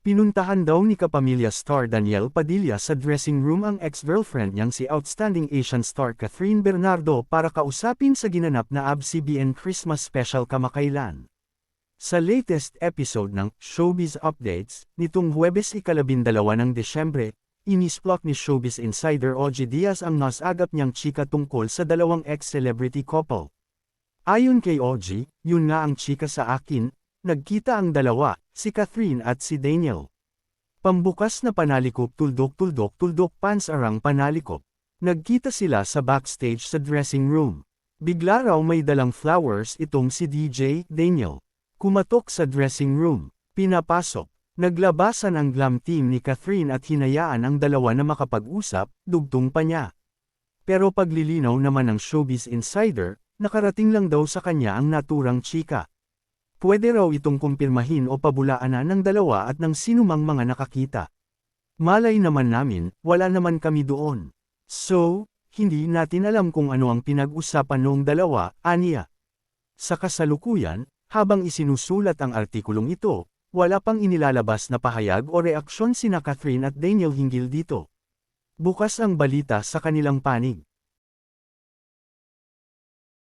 Pinuntahan daw ni kapamilya star Daniel Padilla sa dressing room ang ex-girlfriend niyang si outstanding Asian star Catherine Bernardo para kausapin sa ginanap na ABS-CBN Christmas special kamakailan. Sa latest episode ng Showbiz Updates, nitong Huwebes ikalabindalawa ng Desyembre, inisplot ni Showbiz Insider OG Diaz ang nasagap niyang chika tungkol sa dalawang ex-celebrity couple. Ayon kay OG, yun nga ang chika sa akin, nagkita ang dalawa, si Catherine at si Daniel. Pambukas na panalikop tuldok-tuldok tuldok pants arang panalikop. Nagkita sila sa backstage sa dressing room. Bigla raw may dalang flowers itong si DJ Daniel. Kumatok sa dressing room. Pinapasok. Naglabasan ang glam team ni Catherine at hinayaan ang dalawa na makapag-usap, dugtong pa niya. Pero paglilinaw naman ng Showbiz Insider, nakarating lang daw sa kanya ang naturang chika. Pwede raw itong kumpirmahin o pabulaanan ng dalawa at ng sinumang mga nakakita. Malay naman namin, wala naman kami doon. So, hindi natin alam kung ano ang pinag-usapan noong dalawa, aniya. Sa kasalukuyan, habang isinusulat ang artikulong ito, wala pang inilalabas na pahayag o reaksyon sina Catherine at Daniel hinggil dito. Bukas ang balita sa kanilang panig.